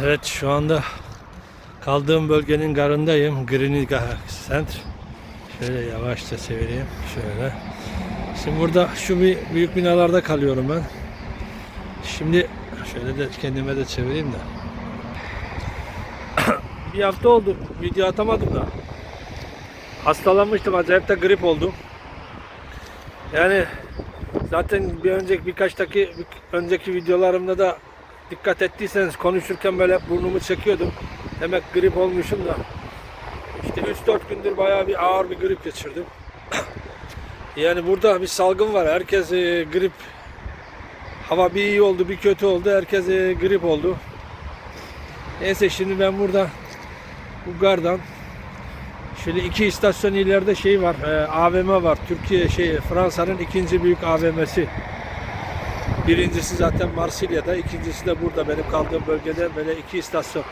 Evet şu anda kaldığım bölgenin garındayım. Griniga Center. Şöyle yavaşça çevireyim. Şöyle. Şimdi burada şu büyük binalarda kalıyorum ben. Şimdi şöyle de kendime de çevireyim de. bir hafta oldu. Video atamadım da. Hastalanmıştım. Acayip de grip oldum. Yani zaten bir önceki birkaç dakika önceki videolarımda da dikkat ettiyseniz konuşurken böyle burnumu çekiyordum. Demek grip olmuşum da. İşte 3-4 gündür bayağı bir ağır bir grip geçirdim. yani burada bir salgın var. Herkes e, grip. Hava bir iyi oldu, bir kötü oldu. Herkes e, grip oldu. Neyse şimdi ben burada bu gardan şöyle iki istasyon ileride şey var. e, AVM var. Türkiye şey Fransa'nın ikinci büyük AVM'si. Birincisi zaten Marsilya'da, ikincisi de burada benim kaldığım bölgede böyle iki istasyon.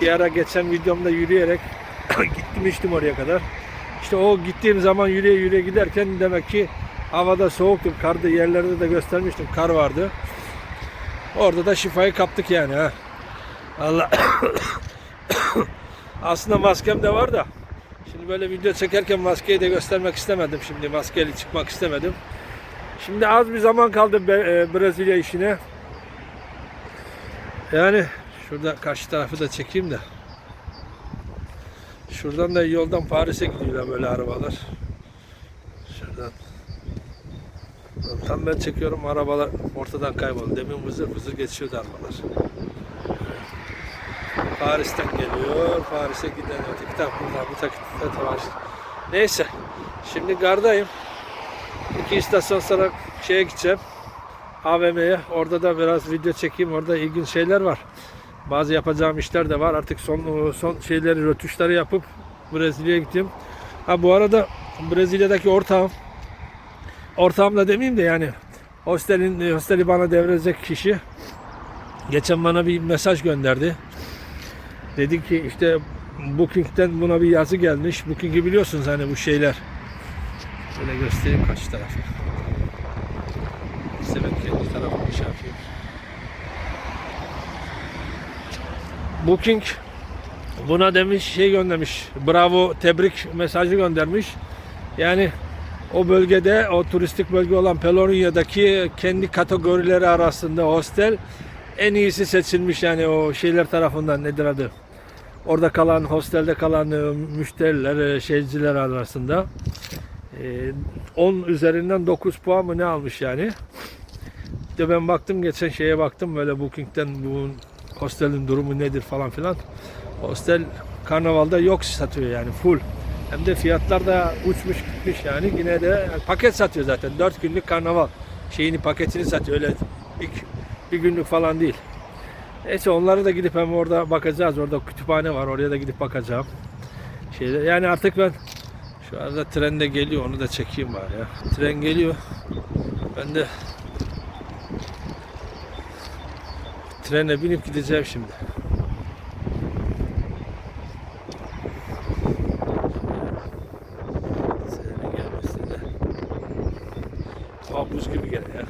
Bir ara geçen videomda yürüyerek gitmiştim oraya kadar. İşte o gittiğim zaman yürüye yürüye giderken demek ki havada soğuktu. Karda yerlerde de göstermiştim. Kar vardı. Orada da şifayı kaptık yani ha. Allah. Aslında maskem de var da. Şimdi böyle video çekerken maskeyi de göstermek istemedim. Şimdi maskeli çıkmak istemedim. Şimdi az bir zaman kaldı e, Brezilya işine. Yani şurada karşı tarafı da çekeyim de. Şuradan da yoldan Paris'e gidiyorlar böyle arabalar. Şuradan. Tam ben çekiyorum arabalar ortadan kayboldu. Demin vızır vızır geçiyordu arabalar. Paris'ten geliyor. Paris'e giden öteki taraf buradan bu takipte var. Neyse. Şimdi gardayım. İki istasyon sonra şeye gideceğim. AVM'ye. Orada da biraz video çekeyim. Orada ilginç şeyler var. Bazı yapacağım işler de var. Artık son son şeyleri, rötuşları yapıp Brezilya'ya gideyim. Ha bu arada Brezilya'daki ortağım ortağım da demeyeyim de yani hostelin hosteli bana devredecek kişi geçen bana bir mesaj gönderdi. Dedi ki işte Booking'den buna bir yazı gelmiş. Booking'i biliyorsunuz hani bu şeyler. Şöyle göstereyim kaç tarafı. İşte ben kendi tarafımı şey yapayım. Booking buna demiş şey göndermiş. Bravo tebrik mesajı göndermiş. Yani o bölgede o turistik bölge olan Pelonia'daki kendi kategorileri arasında hostel en iyisi seçilmiş yani o şeyler tarafından nedir adı? Orada kalan hostelde kalan e, müşteriler, e, şeyciler arasında. Ee, 10 üzerinden 9 puan mı ne almış yani. İşte ben baktım geçen şeye baktım böyle Booking'den bu hostelin durumu nedir falan filan. Hostel karnavalda yok satıyor yani full. Hem de fiyatlar da uçmuş gitmiş yani yine de paket satıyor zaten 4 günlük karnaval şeyini paketini satıyor öyle bir, bir günlük falan değil. Neyse onları da gidip hem orada bakacağız. Orada kütüphane var. Oraya da gidip bakacağım. Şeyde, yani artık ben şu anda tren de geliyor. Onu da çekeyim bari ya. Tren geliyor. Ben de trene binip gideceğim şimdi. Buz gibi gene ya.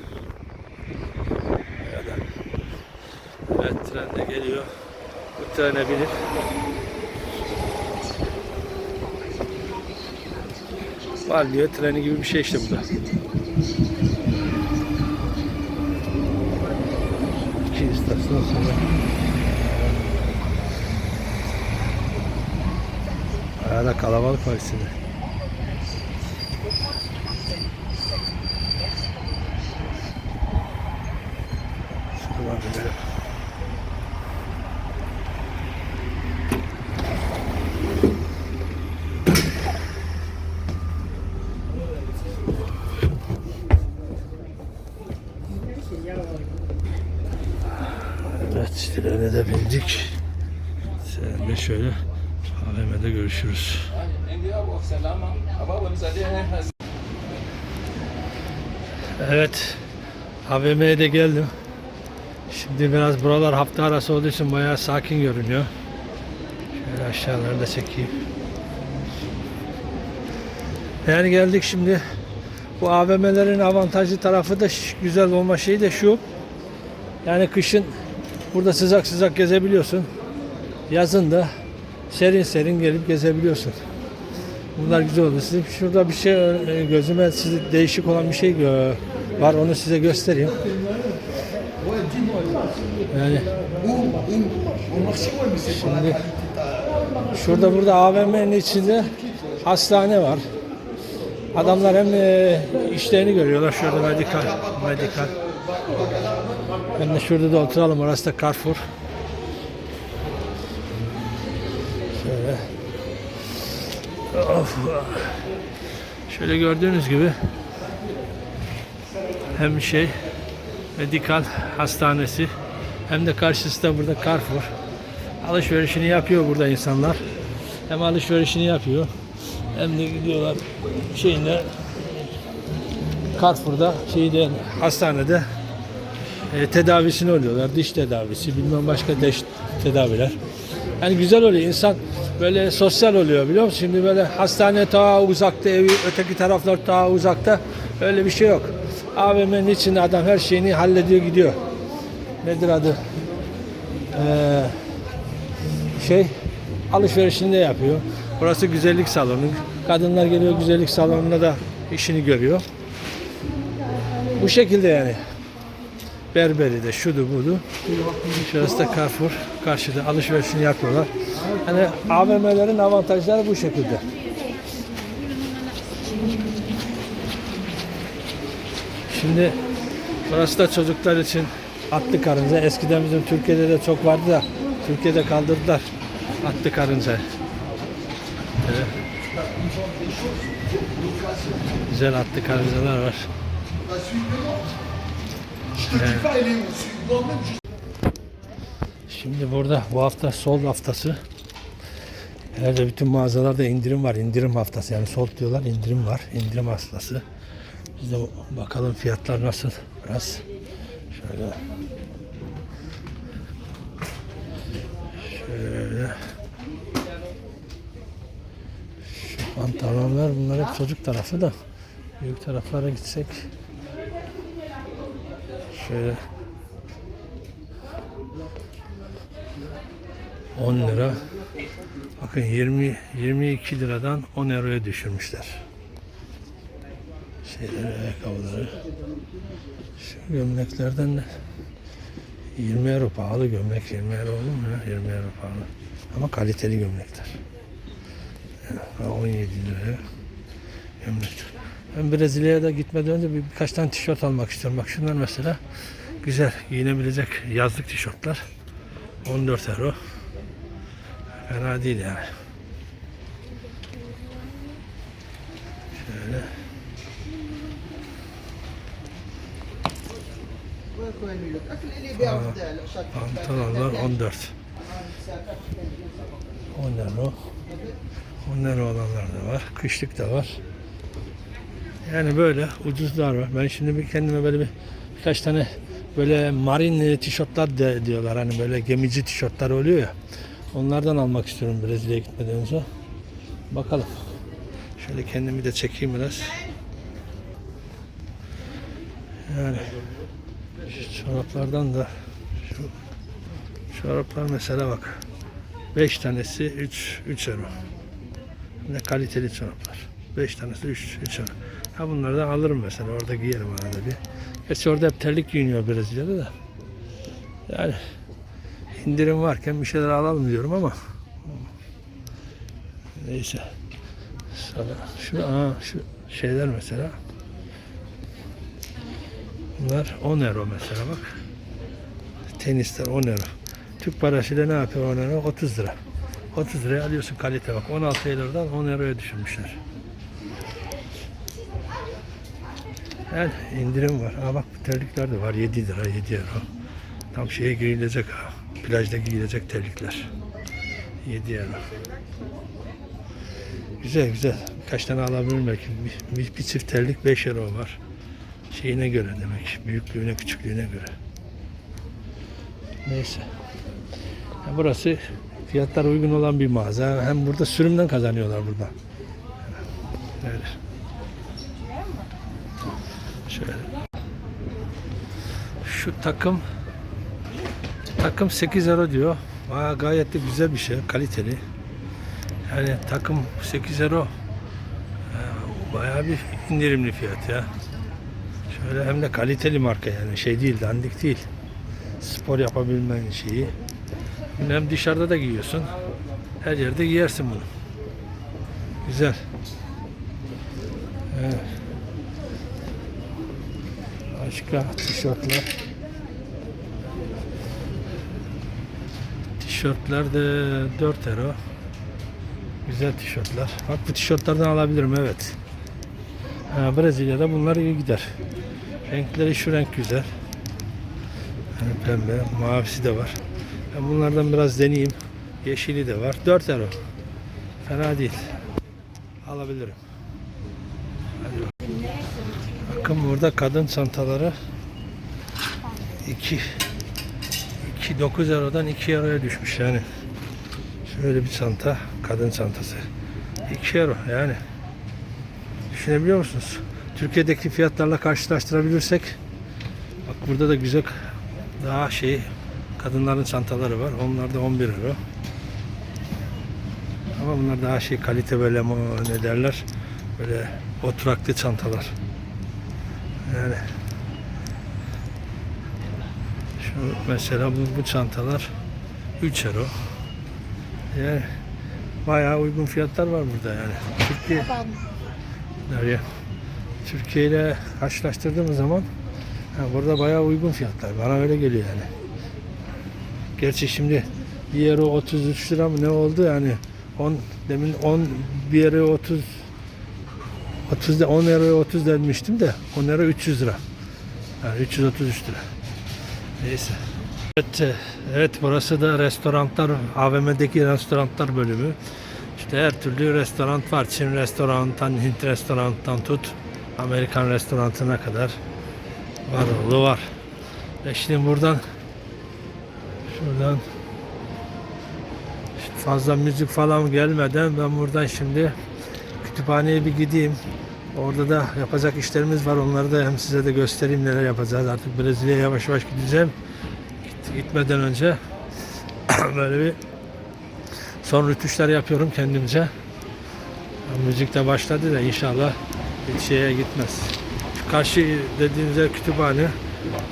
Evet tren de geliyor. Bu trene binip Balliyo treni gibi bir şey işte bu da. İki istasyon sonra. Hala kalabalık var içinde. Şuradan gidelim. Evet, trene de bindik. Sen de şöyle AVM'de görüşürüz. Evet, AVM'ye de geldim. Şimdi biraz buralar hafta arası olduğu için bayağı sakin görünüyor. Şöyle aşağıları da çekeyim. Yani geldik şimdi. Bu AVM'lerin avantajlı tarafı da güzel olma şeyi de şu. Yani kışın Burada sıcak sıcak gezebiliyorsun. Yazın da serin serin gelip gezebiliyorsun. Bunlar güzel oldu. Sizin şurada bir şey e, gözüme size değişik olan bir şey gö- var. Onu size göstereyim. Yani şimdi şurada burada AVM'nin içinde hastane var. Adamlar hem e, işlerini görüyorlar. Şurada medikal, medikal. Hem de şurada da oturalım. Orası da Carrefour. Şöyle. Of. Şöyle gördüğünüz gibi hem şey medikal hastanesi hem de karşısında burada Carrefour. Alışverişini yapıyor burada insanlar. Hem alışverişini yapıyor hem de gidiyorlar şeyinde Carrefour'da şeyde hastanede e, tedavisini oluyorlar. Diş tedavisi, bilmem başka diş tedaviler. Yani güzel oluyor. İnsan böyle sosyal oluyor biliyor musun? Şimdi böyle hastane ta uzakta, evi öteki taraflar ta uzakta. Öyle bir şey yok. AVM'nin içinde adam her şeyini hallediyor gidiyor. Nedir adı? Ee, şey alışverişini de yapıyor. Burası güzellik salonu. Kadınlar geliyor güzellik salonuna da işini görüyor. Bu şekilde yani. Berberi de şudu budu. Şurası da Carrefour. Karşıda alışverişini yapıyorlar. Hani AVM'lerin avantajları bu şekilde. Şimdi burası da çocuklar için atlı karınca. Eskiden bizim Türkiye'de de çok vardı da Türkiye'de kaldırdılar atlı karınca. Evet. Güzel atlı karıncalar var. Şimdi burada bu hafta sol haftası. Herhalde bütün mağazalarda indirim var. İndirim haftası yani sol diyorlar indirim var. İndirim haftası. Biz de bakalım fiyatlar nasıl biraz. Şöyle. Şöyle. Şu pantolonlar bunlar hep çocuk tarafı da. Büyük taraflara gitsek. Şöyle 10 lira. Bakın 20 22 liradan 10 euroya düşürmüşler. Şeyleri, ayakkabıları. Şu gömleklerden de 20 euro pahalı gömlek 20 euro olur mu ya? 20 euro pahalı. Ama kaliteli gömlekler. Yani 17 liraya gömlekler. Ben Brezilya'ya da gitmeden önce bir, birkaç tane tişört almak istiyorum. Bak şunlar mesela güzel giyinebilecek yazlık tişörtler. 14 euro. Fena değil yani. Şöyle. Pantolonlar 14. 10 euro. 10 euro olanlar da var. Kışlık da var. Yani böyle ucuzlar var. Ben şimdi bir kendime böyle bir birkaç tane böyle marin tişörtler de diyorlar. Hani böyle gemici tişörtler oluyor ya. Onlardan almak istiyorum Brezilya'ya gitmeden önce. Bakalım. Şöyle kendimi de çekeyim biraz. Yani şu çoraplardan da şu çoraplar mesela bak. 5 tanesi 3 3 euro. Ne kaliteli çoraplar. 5 tanesi 3 3 euro. Ha bunlardan alırım mesela orada giyerim arada bir. Gerçi orada hep terlik giyiniyor Brezilya'da da. Yani indirim varken bir şeyler alalım diyorum ama neyse. Şu aa, şu şeyler mesela bunlar 10 euro mesela bak. Tenisler 10 euro. Türk parasıyla ne yapıyor 10 euro? 30 lira. 30 liraya alıyorsun kalite bak. 16 eurodan 10 euroya düşürmüşler. Yani indirim var. Aa bak bu terlikler de var. 7 lira 7 euro. Tam şeye giyilecek ha. Plajda giyilecek terlikler. 7 euro. Güzel güzel. Kaç tane alabilirim belki. Bir, bir, bir çift terlik 5 euro var. Şeyine göre demek. Büyüklüğüne, küçüklüğüne göre. Neyse. Ya burası fiyatlar uygun olan bir mağaza. Hem burada sürümden kazanıyorlar burada. Öyle. Şöyle. Şu takım Takım 8 euro diyor. Aa, gayet de güzel bir şey. Kaliteli. Yani takım 8 euro. Ee, Bayağı bir indirimli fiyat ya. Şöyle hem de kaliteli marka yani. Şey değil, dandik değil. Spor yapabilmen şeyi. Hem dışarıda da giyiyorsun. Her yerde giyersin bunu. Güzel. Evet. Başka tişörtler. Tişörtler de 4 euro. Güzel tişörtler. Bak bu tişörtlerden alabilirim evet. Ha, Brezilya'da bunlar iyi gider. Renkleri şu renk güzel. Yani pembe, mavisi de var. Ben bunlardan biraz deneyeyim. Yeşili de var. 4 euro. Fena değil. Alabilirim. Hadi bakalım. Bakın burada kadın çantaları 2 2 9 eurodan 2 euroya düşmüş yani. Şöyle bir çanta, kadın çantası. 2 euro yani. Düşünebiliyor musunuz? Türkiye'deki fiyatlarla karşılaştırabilirsek bak burada da güzel daha şey kadınların çantaları var. Onlar da 11 euro. Ama bunlar daha şey kalite böyle ne derler? Böyle oturaklı çantalar. Yani şu mesela bu, bu çantalar 3 euro. Yani bayağı uygun fiyatlar var burada yani. Türkiye nereye? Türkiye ile karşılaştırdığımız zaman ha, burada bayağı uygun fiyatlar. Bana öyle geliyor yani. Gerçi şimdi 1 euro 33 lira mı ne oldu yani 10 demin 10 1 euro 30 30 de 10 euro 30 demiştim de 10 euro 300 lira. Yani 333 lira. Neyse. Evet, e, evet burası da restoranlar, AVM'deki restoranlar bölümü. İşte her türlü restoran var. Çin restoranından, Hint restoranından tut, Amerikan restoranına kadar var oğlu var. Ve şimdi buradan şuradan fazla müzik falan gelmeden ben buradan şimdi kütüphaneye bir gideyim. Orada da yapacak işlerimiz var. Onları da hem size de göstereyim neler yapacağız. Artık Brezilya'ya yavaş yavaş gideceğim. Git- Gitmeden önce böyle bir son rütuşlar yapıyorum kendimce. Müzik de başladı da inşallah hiç şeye gitmez. Karşı dediğiniz kütüphane.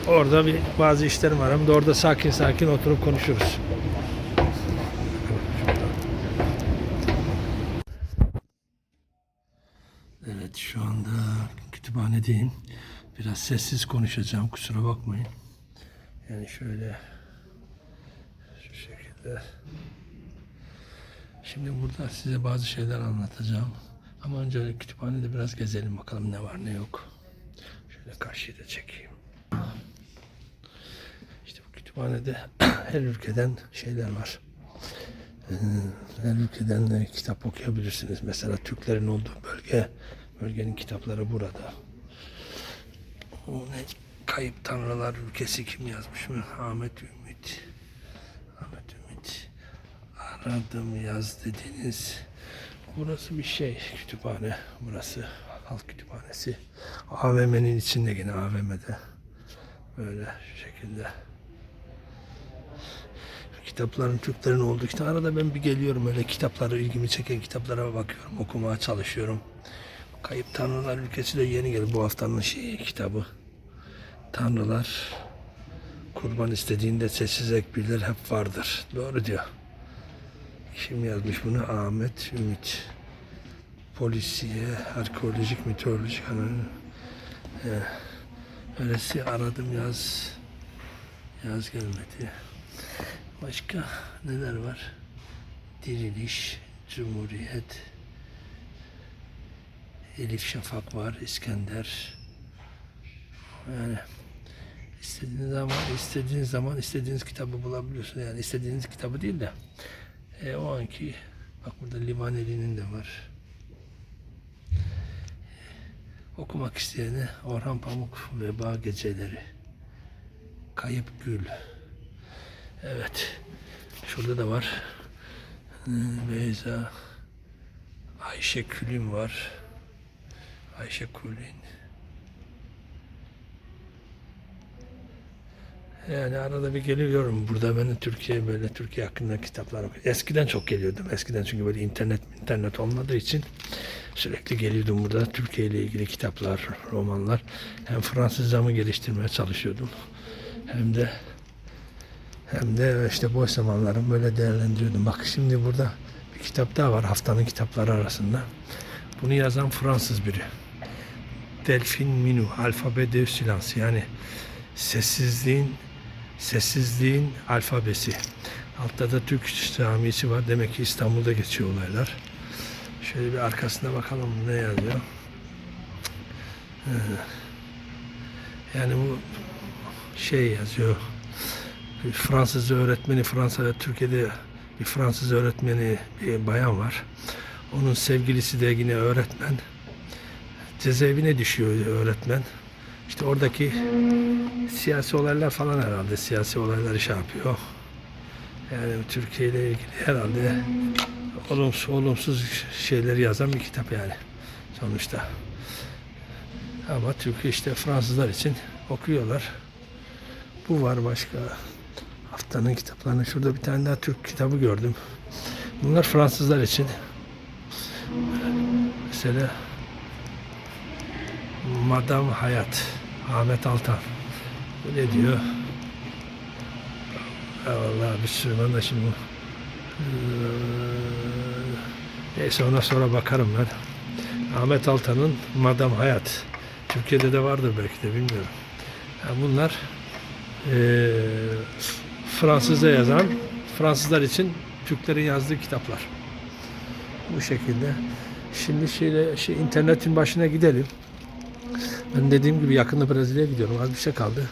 Orada bir bazı işlerim var. Hem de orada sakin sakin oturup konuşuruz. Evet şu anda kütüphanedeyim. Biraz sessiz konuşacağım kusura bakmayın. Yani şöyle şu şekilde. Şimdi burada size bazı şeyler anlatacağım. Ama önce kütüphanede biraz gezelim bakalım ne var ne yok. Şöyle karşıyı da çekeyim. İşte bu kütüphanede her ülkeden şeyler var. Ee, Her ülkeden de kitap okuyabilirsiniz. Mesela Türklerin olduğu bölge, bölgenin kitapları burada. Ne? Kayıp Tanrılar Ülkesi kim yazmış mı? Ahmet Ümit. Ahmet Ümit. Aradım yaz dediniz. Burası bir şey kütüphane. Burası halk kütüphanesi. AVM'nin içinde yine AVM'de. Böyle şekilde. Kitapların Türklerin olduğu işte arada ben bir geliyorum öyle kitapları ilgimi çeken kitaplara bakıyorum okumaya çalışıyorum. Kayıp Tanrılar Ülkesi de yeni geldi bu haftanın şeyi kitabı. Tanrılar kurban istediğinde sessiz ekbirler hep vardır. Doğru diyor. Kim yazmış bunu? Ahmet Ümit. Polisiye, arkeolojik, mitolojik analiz. Ee, öylesi aradım yaz. Yaz gelmedi. Başka neler var? Diriliş, Cumhuriyet, Elif Şafak var, İskender. Yani istediğiniz zaman, istediğiniz zaman istediğiniz kitabı bulabiliyorsunuz. Yani istediğiniz kitabı değil de e, o anki bak burada Livaneli'nin de var. Okumak isteyene Orhan Pamuk Veba Geceleri. Kayıp Gül. Evet. Şurada da var. Beyza. Ayşe Külün var. Ayşe Külün. Yani arada bir geliyorum. Burada ben Türkiye böyle Türkiye hakkında kitaplar okuyorum. Eskiden çok geliyordum. Eskiden çünkü böyle internet internet olmadığı için sürekli geliyordum burada. Türkiye ile ilgili kitaplar, romanlar. Hem Fransızcamı geliştirmeye çalışıyordum. Hem de hem de işte boş zamanlarım böyle değerlendiriyordum. Bak şimdi burada bir kitap daha var haftanın kitapları arasında. Bunu yazan Fransız biri. Delphine Minu, Alfabe de Silence yani sessizliğin sessizliğin alfabesi. Altta da Türk camisi var. Demek ki İstanbul'da geçiyor olaylar. Şöyle bir arkasına bakalım ne yazıyor. Ee, Yani bu şey yazıyor. Bir Fransız öğretmeni Fransa Türkiye'de bir Fransız öğretmeni bir bayan var. Onun sevgilisi de yine öğretmen. Cezaevine düşüyor öğretmen. İşte oradaki siyasi olaylar falan herhalde siyasi olayları şey yapıyor. Yani Türkiye ile ilgili herhalde olumsuz, olumsuz şeyleri yazan bir kitap yani sonuçta. Ama Türkiye işte Fransızlar için okuyorlar. Bu var başka. Haftanın kitaplarını. Şurada bir tane daha Türk kitabı gördüm. Bunlar Fransızlar için. Mesela Madame Hayat. Ahmet Altan. Bu ne diyor? Ya vallahi ben de şimdi neyse ona sonra bakarım ben. Ahmet Altan'ın Madame Hayat. Türkiye'de de vardır belki de bilmiyorum. Yani bunlar eee Fransızca yazan, Fransızlar için Türklerin yazdığı kitaplar. Bu şekilde. Şimdi şeyle, şey, internetin başına gidelim. Ben dediğim gibi yakında Brezilya'ya gidiyorum. Az bir şey kaldı.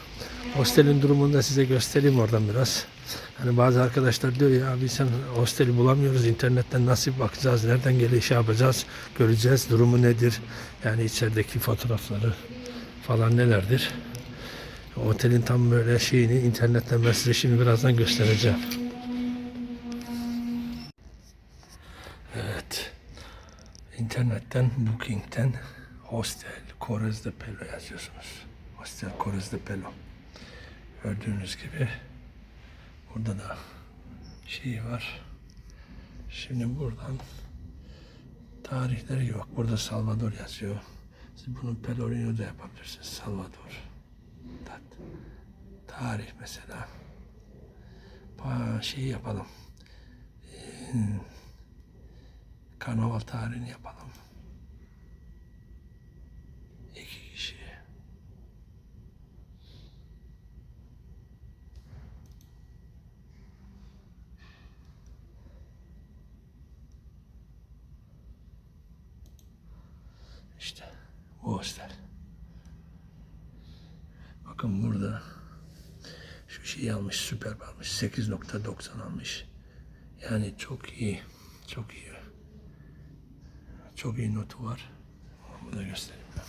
Hostelin durumunu da size göstereyim oradan biraz. Hani bazı arkadaşlar diyor ya abi sen hosteli bulamıyoruz internetten nasıl bakacağız, nereden geliyor şey yapacağız, göreceğiz durumu nedir, yani içerideki fotoğrafları falan nelerdir. Otelin tam böyle şeyini internetten ben size şimdi birazdan göstereceğim. Evet. İnternetten, Booking'ten Hostel Corres de Pelo yazıyorsunuz. Hostel Corres de Pelo. Gördüğünüz gibi burada da şey var. Şimdi buradan tarihleri yok. Burada Salvador yazıyor. Siz bunu Pelorino'da yapabilirsiniz. Salvador. Tat. Tarih mesela. Pa şey yapalım. Ee, karnaval tarihini yapalım. İki kişi. İşte bu hostel. Bakın burada şu şeyi almış, süper almış. 8.90 almış. Yani çok iyi. Çok iyi. Çok iyi notu var. Bunu da göstereyim ben.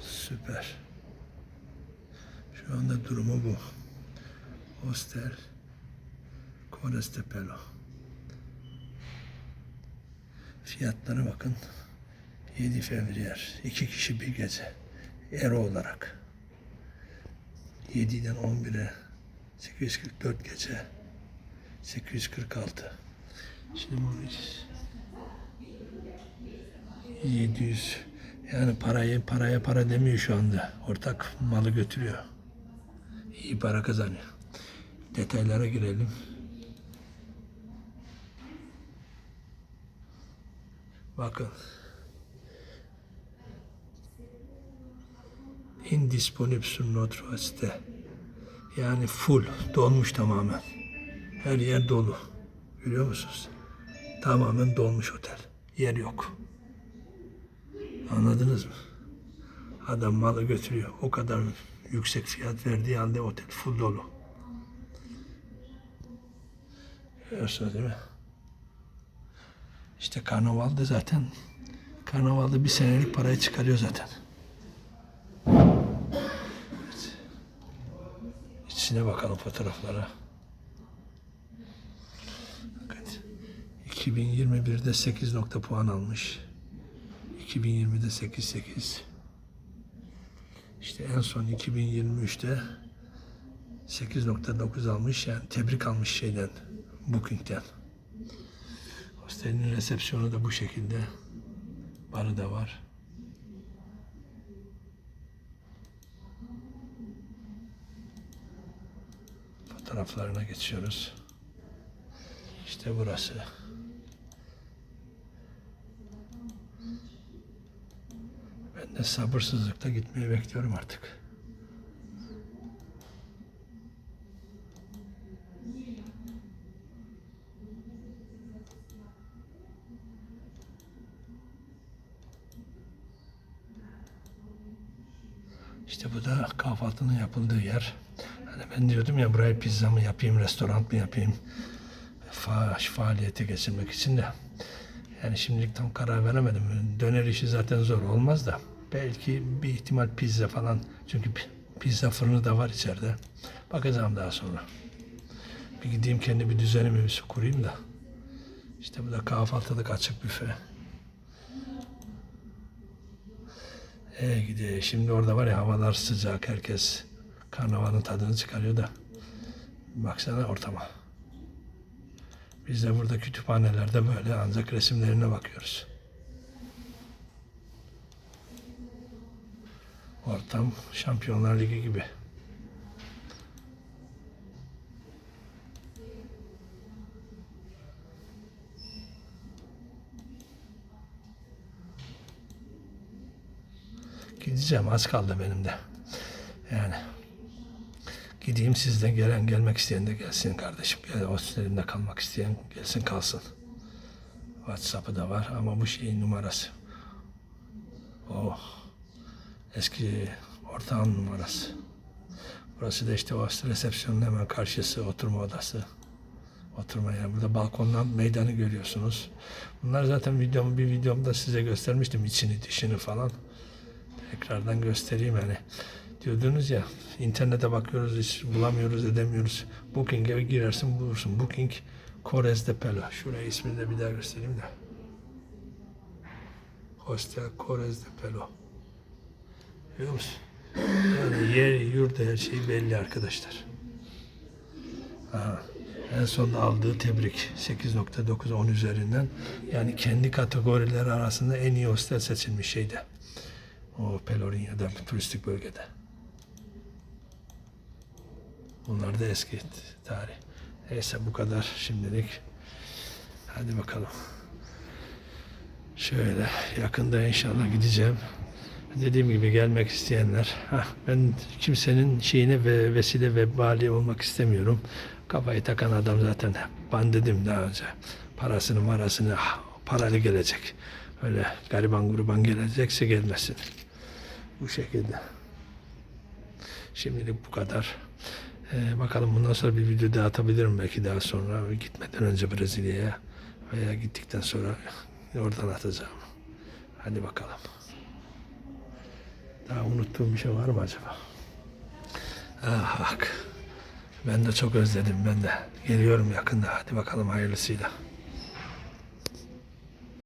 Süper. Şu anda durumu bu. Hostel Cores de Pelo. Fiyatlara bakın. 7 Fevriyer. 2 kişi bir gece. Ero olarak. 7'den 11'e 844 gece. 846. Şimdi bu 700 yani parayı paraya para demiyor şu anda. Ortak malı götürüyor. İyi para kazanıyor. Detaylara girelim. Bakın. Indisponible sur notre site. Yani full, dolmuş tamamen. Her yer dolu. Görüyor musunuz? Tamamen dolmuş otel. Yer yok. Anladınız mı? Adam malı götürüyor. O kadar yüksek fiyat verdiği halde otel full dolu. Görüyorsunuz değil mi? İşte karnavalda zaten karnavalda bir senelik parayı çıkarıyor zaten. İçine bakalım fotoğraflara. Bakın. 2021'de 8 nokta puan almış. 2020'de 8 8. İşte en son 2023'te 8.9 almış yani tebrik almış şeyden Booking'den. Hostelin resepsiyonu da bu şekilde. Barı da var. Fotoğraflarına geçiyoruz. İşte burası. Ben de sabırsızlıkla gitmeyi bekliyorum artık. İşte bu da kahvaltının yapıldığı yer. Hani ben diyordum ya buraya pizza mı yapayım, restoran mı yapayım? Fa faaliyete geçirmek için de. Yani şimdilik tam karar veremedim. Döner işi zaten zor olmaz da. Belki bir ihtimal pizza falan. Çünkü pi- pizza fırını da var içeride. Bakacağım daha sonra. Bir gideyim kendi bir düzenimi bir kurayım da. İşte bu da kahvaltılık açık büfe. E gidi. Şimdi orada var ya havalar sıcak. Herkes karnavalın tadını çıkarıyor da. Baksana ortama. Biz de burada kütüphanelerde böyle ancak resimlerine bakıyoruz. Ortam Şampiyonlar Ligi gibi. Gideceğim az kaldı benim de. Yani gideyim sizden gelen gelmek isteyen de gelsin kardeşim. Gel hostelimde kalmak isteyen gelsin kalsın. WhatsApp'ı da var ama bu şeyin numarası. Oh. Eski ortağın numarası. Burası da işte o hostel resepsiyonun hemen karşısı oturma odası. Oturma yani burada balkondan meydanı görüyorsunuz. Bunlar zaten videom bir videomda size göstermiştim içini dışını falan tekrardan göstereyim yani. Diyordunuz ya internete bakıyoruz hiç bulamıyoruz edemiyoruz. Booking'e girersin bulursun. Booking Corres de Pelo. Şuraya ismini de bir daha göstereyim de. Hostel Corres de Pelo. Görüyor musun? Yani yer, yurt her şey belli arkadaşlar. Ha, en son aldığı tebrik 8.9 10 üzerinden. Yani kendi kategorileri arasında en iyi hostel seçilmiş şeyde. O Pelorinya'da turistik bölgede. Bunlar da eski tarih. Neyse bu kadar şimdilik. Hadi bakalım. Şöyle yakında inşallah gideceğim. Dediğim gibi gelmek isteyenler. Hah, ben kimsenin şeyine ve vesile ve bali olmak istemiyorum. Kafayı takan adam zaten ben dedim daha önce. Parasını marasını ah, paralı gelecek. Öyle gariban gruban gelecekse gelmesin. Bu şekilde. Şimdilik bu kadar. Ee, bakalım bundan sonra bir video daha atabilirim belki daha sonra. Gitmeden önce Brezilya'ya veya gittikten sonra oradan atacağım. Hadi bakalım. Daha unuttuğum bir şey var mı acaba? Ah, hak. Ben de çok özledim ben de. Geliyorum yakında. Hadi bakalım hayırlısıyla.